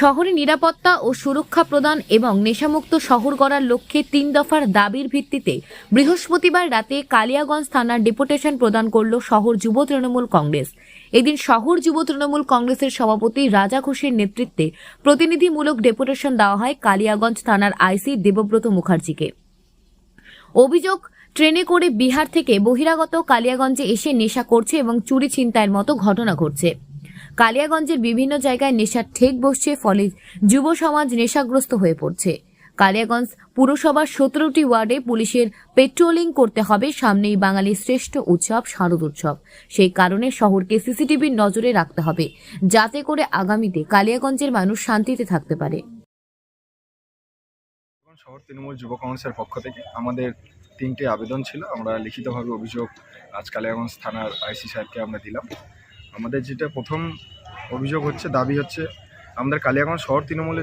শহরে নিরাপত্তা ও সুরক্ষা প্রদান এবং নেশামুক্ত শহর গড়ার লক্ষ্যে তিন দফার দাবির ভিত্তিতে বৃহস্পতিবার রাতে কালিয়াগঞ্জ থানার ডেপুটেশন প্রদান করল শহর যুব তৃণমূল কংগ্রেস। এদিন শহর যুব তৃণমূল কংগ্রেসের সভাপতি রাজা ঘোষের নেতৃত্বে প্রতিনিধিমূলক ডেপুটেশন দেওয়া হয় কালিয়াগঞ্জ থানার আইসি দেবব্রত মুখার্জিকে। অভিযোগ, ট্রেনে করে বিহার থেকে বহিরাগত কালিয়াগঞ্জে এসে নেশা করছে এবং চুরি ছিনতাইয়ের মতো ঘটনা ঘটছে। কালিয়াগঞ্জের বিভিন্ন জায়গায় নেশার ঠেক বসছে, ফলে যুব সমাজ নেশাগ্রস্ত হয়ে পড়ছে। কালিয়াগঞ্জ পুরসভার সতেরোটি ওয়ার্ডে পুলিশের পেট্রোলিং করতে হবে, সামনেই বাঙালির শ্রেষ্ঠ উৎসব, শারদ উৎসব। সেই কারণে শহরকে সিসিটিভির নজরে রাখতে হবে, যাতে করে আগামীতে কালিয়াগঞ্জের মানুষ শান্তিতে থাকতে পারে। শহর তৃণমূল যুব কংগ্রেসের পক্ষ থেকে আমাদের তিনটে আবেদন ছিল। আমরা লিখিতভাবে অভিযোগ আজ কালিয়াগঞ্জ থানার আইসি সাহেবকে আমরা দিলাম। আমাদের যেটা প্রথম অভিযোগ হচ্ছে, দাবি হচ্ছে, আমাদের কালিয়াগঞ্জ শহর তৃণমূলে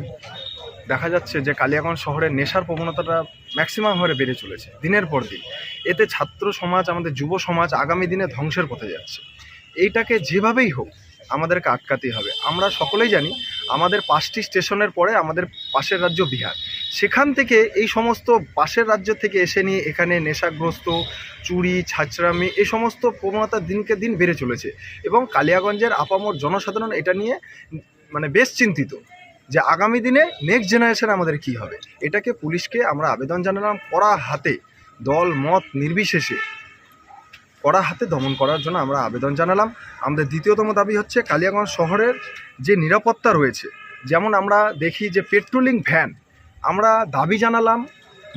দেখা যাচ্ছে যে কালিয়াগঞ্জ শহরের নেশার প্রবণতাটা ম্যাক্সিমাম হারে বেড়ে চলেছে, দিনের পর দিন। এতে ছাত্র সমাজ, আমাদের যুব সমাজ আগামী দিনে ধ্বংসের পথে যাচ্ছে। এইটাকে যেভাবেই হোক আমাদেরকে আটকাতেই হবে। আমরা সকলেই জানি, আমাদের পাঁচটি স্টেশনের পরে আমাদের পাশের রাজ্য বিহার। সেখান থেকে এই সমস্ত পাশের রাজ্য থেকে এসে নিয়ে এখানে নেশাগ্রস্ত, চুরি ছাচরামি এই সমস্ত প্রবণতা দিনকে দিন বেড়ে চলেছে এবং কালিয়াগঞ্জের আপামর জনসাধারণ এটা নিয়ে মানে বেশ চিন্তিত যে আগামী দিনে নেক্সট জেনারেশন আমাদের কি হবে। এটাকে পুলিশকে আমরা আবেদন জানালাম কড়া হাতে, দল, মত নির্বিশেষে। কড়া হাতে দমন করার জন্য আমরা আবেদন জানালাম। আমাদের দ্বিতীয়তম দাবি হচ্ছে কালিয়াগঞ্জ শহরের যে নিরাপত্তা রয়েছে, যেমন আমরা দেখি যে পেট্রোলিং ভ্যান আমরা দাবি জানালাম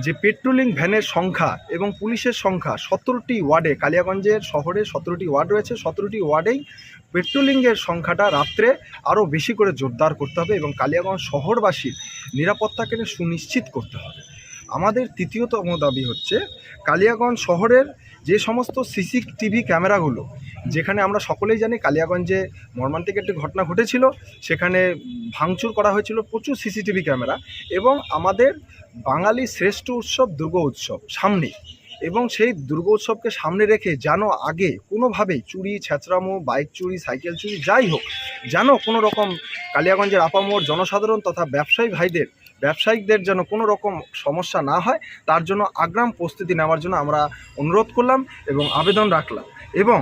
যে পেট্রোলিং ভ্যানের সংখ্যা এবং পুলিশের সংখ্যা সতেরোটি ওয়ার্ডে, কালিয়াগঞ্জের শহরে সতেরোটি ওয়ার্ড রয়েছে, সতেরোটি ওয়ার্ডেই পেট্রোলিংয়ের সংখ্যাটা রাত্রে আরও বেশি করে জোরদার করতে হবে এবং কালিয়াগঞ্জ শহরবাসীর নিরাপত্তাকে সুনিশ্চিত করতে হবে। আমাদের তৃতীয়তম দাবি হচ্ছে কালিয়াগঞ্জ শহরের যে সমস্ত সিসিটিভি ক্যামেরাগুলো, যেখানে আমরা সকলেই জানি কালিয়াগঞ্জে মর্মান্তিক একটি ঘটনা ঘটেছিল, সেখানে ভাঙচুর করা হয়েছিল প্রচুর সিসিটিভি ক্যামেরা এবং আমাদের বাঙালি শ্রেষ্ঠ উৎসব দুর্গা উৎসব সামনে এবং সেই দুর্গা উৎসবকে সামনে রেখে যেন আগে কোনোভাবেই চুরি, ছেঁচড়ামো, বাইক চুরি, সাইকেল চুরি, যাই হোক, যেন কোনো রকম কালিয়াগঞ্জের আপামর জনসাধারণ তথা ব্যবসায়ী ভাইদের ব্যবসায়িকদের যেন কোনো রকম সমস্যা না হয়, তার জন্য আগ্রাম প্রস্তুতি নেওয়ার জন্য আমরা অনুরোধ করলাম এবং আবেদন রাখলাম। এবং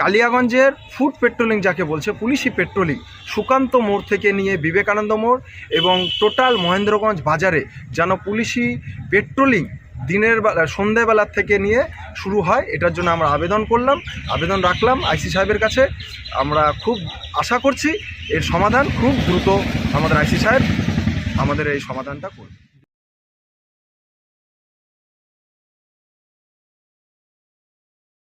কালিয়াগঞ্জের ফুড পেট্রোলিং যাকে বলছে, পুলিশি পেট্রোলিং সুকান্ত মোড় থেকে নিয়ে বিবেকানন্দ মোড় এবং টোটাল মহেন্দ্রগঞ্জ বাজারে যেন পুলিশি পেট্রোলিং দিনের বেলা সন্ধ্যেবেলার থেকে নিয়ে শুরু হয়, এটার জন্য আমরা আবেদন করলাম, আবেদন রাখলাম আইসি সাহেবের কাছে। আমরা খুব আশা করছি এর সমাধান খুব দ্রুত আমাদের আইসি সাহেব আমাদের এই সমাধানটা করবে।